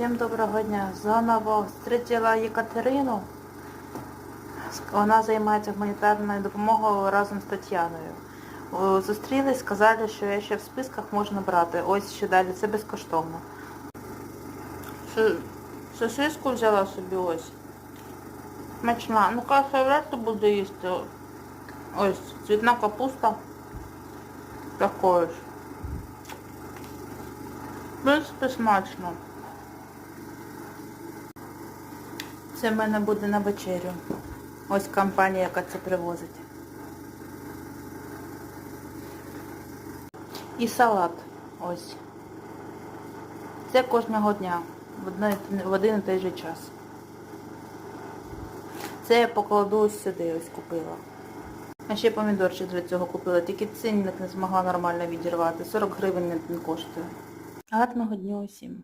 Всім доброго дня. Заново зустріла Єкатерину. Вона займається гуманітарною допомогою разом з Тетяною. Зустрілись, сказали, що я ще в списках можна брати. Ось що далі, це безкоштовно. Сосиску взяла собі ось. Смачна. Ну каша вряд ли буду їсти. Ось, цвітна капуста. Такою ж. В принципі, смачно. Це в мене буде на вечерю. Ось компанія, яка це привозить. І салат. Ось. Це кожного дня. В, один і той же час. Це я покладу ось сюди, ось купила. А ще помідорчик для цього купила, тільки цінник не змогла нормально відірвати. 40 гривень не- коштує. Гарного дня усім.